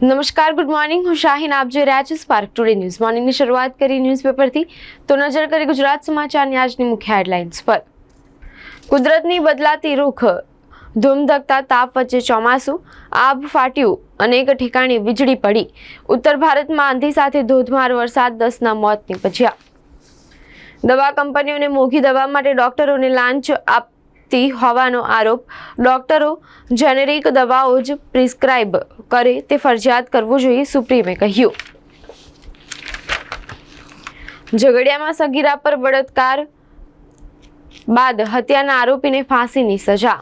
નમસ્કાર good morning હું શાહીન, આપ જોઈ રહ્યા છો સ્પાર્ક ટુડે ન્યૂઝ મોર્નિંગની શરૂઆત કરી ન્યૂઝપેપરથી તો નજર કરી ગુજરાત સમાચારની આજની મુખ્ય હેડલાઇન્સ પર. કુદરતની બદલાતી રૂખ, ધૂમધકતા, તાપ વચ્ચે ચોમાસું આબ ફાટ્યું, અનેક ઠેકાણે વીજળી પડી. ઉત્તર ભારતમાં આંધી સાથે ધોધમાર વરસાદ, દસના મોત નીપજ્યા. દવા કંપનીઓને મોંઘી દવા માટે ડોક્ટરોને લાંચ આપતી હોવાનો આરોપ. ડોક્ટરો જેનેરિક દવાઓ જ પ્રિસ્ક્રાઇબ કરે તે ફરજિયાત કરવું જોઈએ, સુપ્રીમે કહ્યું. ઝઘડિયામાં સગીરા પર બળાત્કાર બાદ હત્યાના આરોપીને ફાંસીની સજા.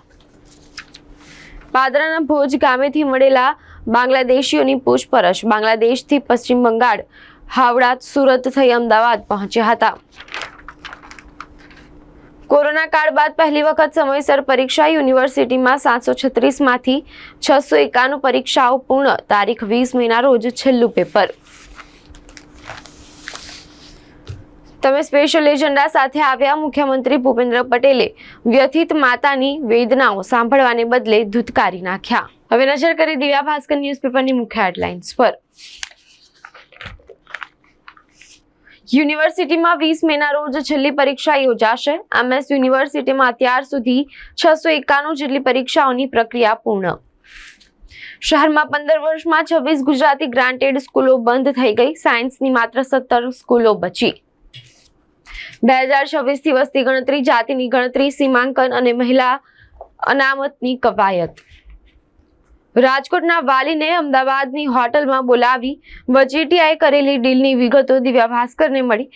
પાદરાના ભોજ ગામેથી મળેલા બાંગ્લાદેશીઓની પૂછપરછ. બાંગ્લાદેશથી પશ્ચિમ બંગાળ, હાવડા, સુરત થઈ અમદાવાદ પહોંચ્યા હતા. કોરોના કાળ બાદ પહેલી વખત સમયસર પરીક્ષા યુનિવર્સિટીમાં સાતસો છત્રીસમાંથી છસો એકાણું પરીક્ષાઓ પૂર્ણ, તારીખ વીસ મેના રોજ છેલ્લું પેપર. તમે સ્પેશિયલ એજન્ડા સાથે આવ્યા, મુખ્યમંત્રી ભૂપેન્દ્ર પટેલે વ્યથિત માતાની વેદનાઓ સાંભળવાને બદલે ધૂતકારી નાખ્યા. હવે નજર કરી દિવ્યા ભાસ્કર ન્યૂઝપેપરની મુખ્ય હેડલાઇન્સ પર. યુનિવર્સિટીમાં વીસ મેના રોજ છેલ્લી પરીક્ષા યોજાશે. એમએસ યુનિવર્સિટીમાં અત્યાર સુધી છસો એકાણું જેટલી પરીક્ષાઓની પ્રક્રિયા પૂર્ણ. શહેરમાં પંદર વર્ષમાં છવ્વીસ ગુજરાતી ગ્રાન્ટેડ સ્કૂલો બંધ થઈ ગઈ. સાયન્સની માત્ર સત્તર સ્કૂલો બચી. બે હજાર છવ્વીસથી વસ્તી ગણતરી, જાતિની ગણતરી, સીમાંકન અને મહિલા અનામતની કવાયત. રાજકોટના વાલીને અમદાવાદની હોટલમાં બોલાવી વચેટિયાએ કરેલી ડીલની વિગતો દિવ્યા ભાસ્કરને મળી.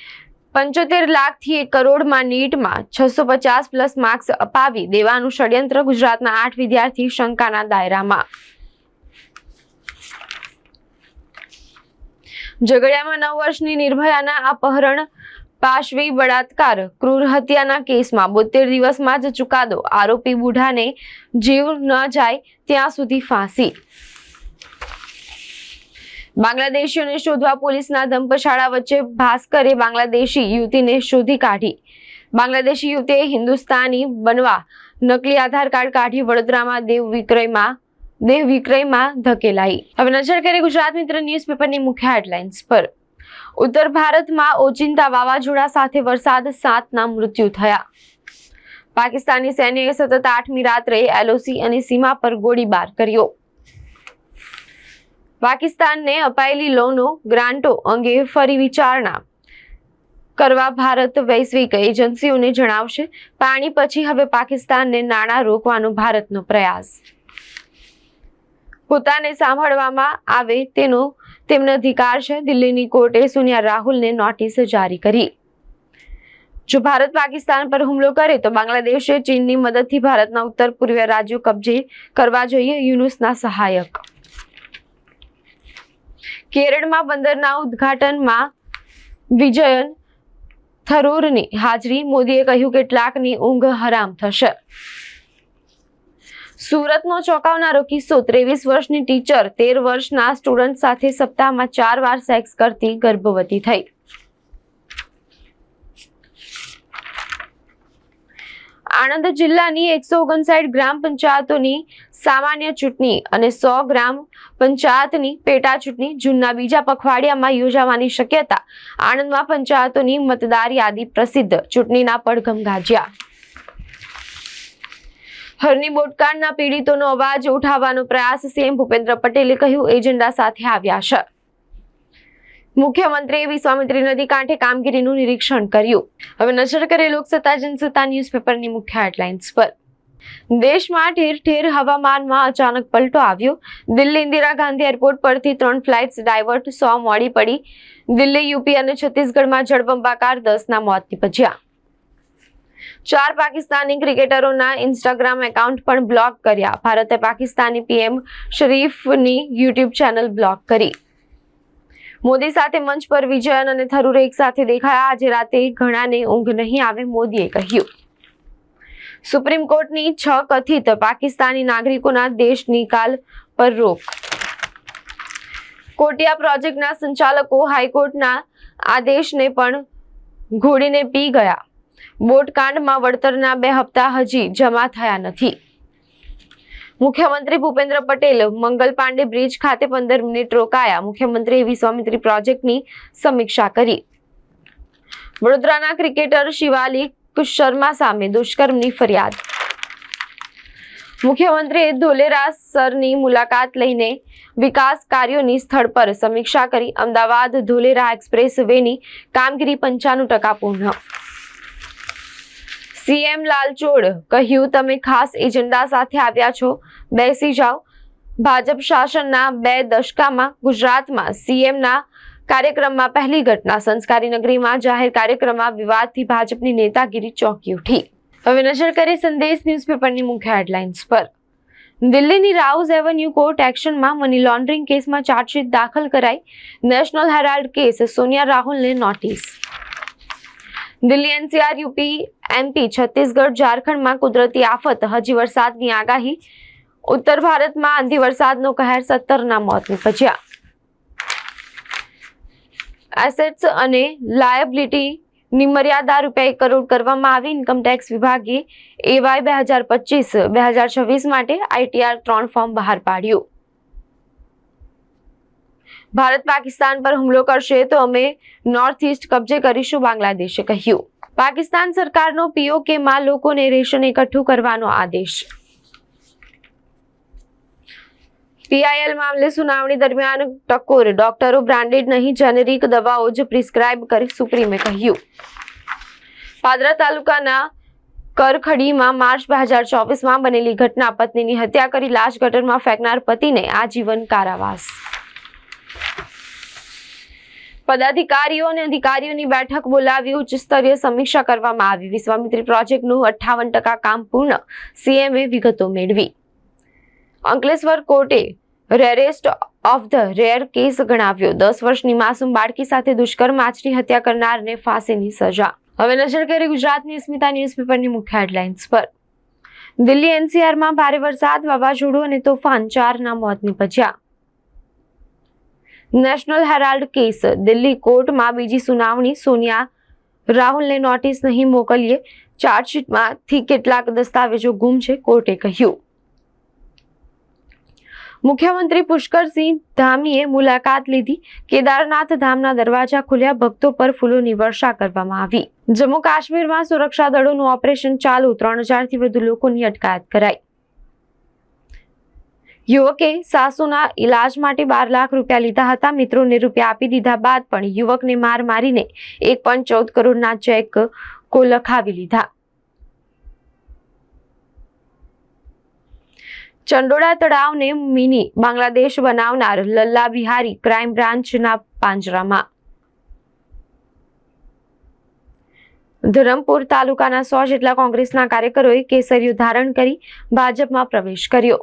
પંચોતેર લાખથી એક કરોડમાં નીટમાં છસો પચાસ પ્લસ માર્ક્સ અપાવી દેવાનું ષડયંત્ર ગુજરાતના આઠ વિદ્યાર્થી શંકાના દાયરામાં. ઝઘડિયામાં નવ વર્ષની નિર્ભયાના અપહરણ પાશવી બળાત્કાર, ક્રૂર હત્યાના કેસમાં બોતેર દિવસમાં જ ચુકાદો. આરોપી બુઢાને જીવ ન જાય ત્યાં સુધી ફાંસી. બાંગ્લાદેશીઓને શોધવા પોલીસના ધંપશાળા વચ્ચે ભાસ્કરે બાંગ્લાદેશી યુવતીને શોધી કાઢી. બાંગ્લાદેશી યુવતીએ હિન્દુસ્તાની બનવા નકલી આધાર કાર્ડ કાઢી વડોદરામાં દેવ વિક્રયમાં દેહ વિક્રયમાં ધકેલાઈ. હવે નજર કરીએ ગુજરાત મિત્ર ન્યૂઝપેપરની મુખ્ય હેડલાઇન્સ પર. ઉત્તર ભારતમાં ઓચિંતા વાવાઝોડા સાથે વરસાદ, સાતના મૃત્યુ થયા. પાકિસ્તાની સૈન્યએ સતત આઠમી રાત્રે એલઓસી અને સીમા પર ગોળીબાર કર્યો. પાકિસ્તાનને અપાયેલી લોનો, ગ્રાન્ટો અંગે ફરી વિચારણા કરવા ભારત વૈશ્વિક એજન્સીઓને જણાવશે. પાણી પછી હવે પાકિસ્તાનને નાણાં રોકવાનો ભારતનો પ્રયાસ. પોતાને સાંભળવામાં આવે તેનો તેમનો અધિકાર છે. દિલ્હીની કોર્ટે સોનિયા રાહુલને નોટિસ જારી કરી. જો ભારત પાકિસ્તાન પર હુમલો કરે તો બાંગ્લાદેશે ચીનની મદદથી ભારતના ઉત્તર પૂર્વીય રાજ્યો કબજે કરવા જોઈએ યુનુસના સહાયક. કેરળમાં બંદરના ઉદ્ઘાટનમાં વિજયન થરૂરની હાજરી, મોદીએ કહ્યું કેટલાકની ઊંઘ હરામ થશે. સુરતનો ચોંકાવનારો કિસ્સો ત્રેવીસ વર્ષની ટીચર તેર વર્ષના સ્ટુડન્ટ સાથે સપ્તાહમાં ચાર વાર સેક્સ કરતી ગર્ભવતી થઈ. આણંદ જિલ્લાની એકસો ઓગણસાઠ ગ્રામ પંચાયતોની સામાન્ય ચૂંટણી અને સો ગ્રામ પંચાયતની પેટા ચૂંટણી જૂનના બીજા પખવાડિયામાં યોજાવાની શક્યતા. આણંદમાં પંચાયતોની મતદાર યાદી પ્રસિદ્ધ. ચૂંટણીના પડઘમ ગાજ્યા. હરની બોટકાંડના પીડિતોનો અવાજ ઉઠાવવાનો પ્રયાસ સીએમ ભૂપેન્દ્ર પટેલે કહ્યું, એજન્ડા સાથે આવ્યા છે. મુખ્યમંત્રીએ વિશ્વામિત્રી નદી કાંઠે કામગીરીનું નિરીક્ષણ કર્યું. હવે નજર કરે લોકસત્તા, જનસત્તા ન્યૂઝપેપરની મુખ્ય હેડલાઇન્સ પર. દેશમાં ઠેર ઠેર હવામાનમાં અચાનક પલટો આવ્યો. દિલ્હી ઇન્દિરા ગાંધી એરપોર્ટ પરથી ત્રણ ફ્લાઇટ્સ ડાયવર્ટ, સો મોડી પડી. દિલ્હી, યુપી અને છત્તીસગઢમાં જળબંબાકાર દસના મોત નીપજ્યા. ચાર પાકિસ્તાની ક્રિકેટરોના ઇન્સ્ટાગ્રામ એકાઉન્ટ પણ બ્લોક કર્યા. ભારતે પાકિસ્તાની પીએમ શરીફની યુટ્યુબ ચેનલ બ્લોક કરી. મોદી સાથે મંચ પર વિજયન અને થરૂર એક સાથે દેખાયા. આજે રાતે ઘણાને ઊંઘ નહીં આવે, મોદીએ કહ્યું. સુપ્રીમ કોર્ટની છ કથિત પાકિસ્તાની નાગરિકોના દેશ નિકાલ પર રોક. કોટિયા પ્રોજેક્ટના સંચાલકો હાઈકોર્ટના આદેશને પણ ઘોડીને પી ગયા. બોટકાંડમાં વળતરના બે હપ્તા હજી જમા થયા નથી. મુખ્યમંત્રી ભૂપેન્દ્ર પટેલ મંગલ પાંડે બ્રિજ ખાતે પંદર મિનિટ રોકાયા. મુખ્યમંત્રીએ વિશ્વામિત્રી પ્રોજેક્ટની સમીક્ષા કરી. વડોદરાના ક્રિકેટર શિવાલિક શર્મા સામે દુષ્કર્મની ફરિયાદ. મુખ્યમંત્રીએ ધોલેરા સરની મુલાકાત લઈને વિકાસ કાર્યોની સ્થળ પર સમીક્ષા કરી. અમદાવાદ ધોલેરા એક્સપ્રેસ વેની કામગીરી પંચાણું ટકા પૂર્ણ સીએમ લાલચોડ, કહ્યું, તમે ખાસ એજન્ડા સાથે આવ્યા છો. બેસી જાઓ. ભાજપ શાસનના બે દશકામાં ગુજરાતમાં સીએમના કાર્યક્રમમાં પહેલી ઘટના સંસ્કારી નગરીમાં જાહેર કાર્યક્રમમાં વિવાદથી ભાજપની નેતાગીરી ચોંકી ઉઠી. હવે નજર કરી સંદેશ ન્યૂઝપેપરની મુખ્ય હેડલાઇન્સ પર. દિલ્હીની રાઉઝ એવન્યુ કોર્ટ એક્શનમાં મની લોન્ડરિંગ કેસમાં ચાર્જશીટ દાખલ કરાઈ. National Herald case Sonia રાહુલને notice. Delhi NCR, UP MP Chhattisgarh, ઝારખંડમાં કુદરતી આફત, હજી વરસાદની આગાહી. ઉત્તર ભારતમાં આંધી વરસાદનો કહેર સત્તરના મોત નીપજ્યા. એસેટ્સ અને લાયબિલિટીની મર્યાદા રૂપિયા એક કરોડ કરવામાં આવી. ઇન્કમટેક્સ વિભાગે એવાય બે હજાર પચીસ, બે હજાર છવ્વીસ માટે આઈટીઆર ત્રણ ફોર્મ બહાર પાડ્યું. ભારત પાકિસ્તાન પર હુમલો કરશે તો અમે નોર્થ ઇસ્ટ કબજે કરીશું, બાંગ્લાદેશે કહ્યું. પાકિસ્તાન સરકારનો પીઓકેમાં લોકોને રેશન એકઠું કરવાનો આદેશ. પીઆઈએલ મામલે સુનાવણી દરમિયાન ટકોર, ડોક્ટરો બ્રાન્ડેડ નહીં, જેનેરિક દવાઓ જ પ્રિસ્ક્રાઇબ કરી સુપ્રીમે કહ્યું. પાદરા તાલુકાના કરખડીમાં માર્ચ બે હજાર ચોવીસમાં બનેલી ઘટના, પત્નીની હત્યા કરી લાશ ગટરમાં ફેંકનાર પતિને આજીવન કારાવાસ. પદાધિકારીઓ અને અધિકારીઓની બેઠક બોલાવી ઉચ્ચ સ્તરીય સમીક્ષા કરવામાં આવી. વિશ્વામિત્રી પ્રોજેક્ટનું અઠ્ઠાવન ટકા કામ પૂર્ણ. સીએમએ વિગતો મેળવી. અંકલેશ્વર કોર્ટે rarest of the rare case ગણાવ્યો. દસ વર્ષની માસૂમ બાળકી સાથે દુષ્કર્મ આચરી હત્યા કરનારને ફાંસીની સજા. હવે નજર કરી ગુજરાતની અસ્મિતા ન્યૂઝપેપરની મુખ્ય હેડલાઇન્સ પર. દિલ્હી એનસીઆરમાં ભારે વરસાદ, વાવાઝોડું અને તોફાન, ચારના મોત નીપજ્યા. National Herald case. દિલ્હી કોર્ટમાં બીજી સુનાવણી. સોનિયા રાહુલને નોટિસ નહીં મોકલીએ. ચાર્જશીટમાંથી કેટલાક દસ્તાવેજો ગુમ છે, કોર્ટે કહ્યું. મુખ્યમંત્રી પુષ્કરસિંહ ધામીએ મુલાકાત લીધી. કેદારનાથ ધામના દરવાજા ખુલ્યા. ભક્તો પર ફૂલોની વર્ષા કરવામાં આવી. જમ્મુ કાશ્મીરમાં સુરક્ષા દળોનું ઓપરેશન ચાલુ. ત્રણ હજારથી વધુ લોકોની અટકાયત કરાઈ. યુવકે સાસુના ઈલાજ માટે બાર લાખ રૂપિયા લીધા હતા. મિત્રોને રૂપિયા આપી દીધા બાદ પણ યુવકને માર મારીને એક પોઈન્ટ ચૌદ કરોડના ચેક કો લખાવી લીધા. ચંડોળા તળાવને મિની બાંગ્લાદેશ બનાવનાર લલ્લા બિહારી ક્રાઇમ બ્રાન્ચના પાંજરામાં. ધરમપુર તાલુકાના સો જેટલા કોંગ્રેસના કાર્યકરોએ કેસરિયું ધારણ કરી ભાજપમાં પ્રવેશ કર્યો.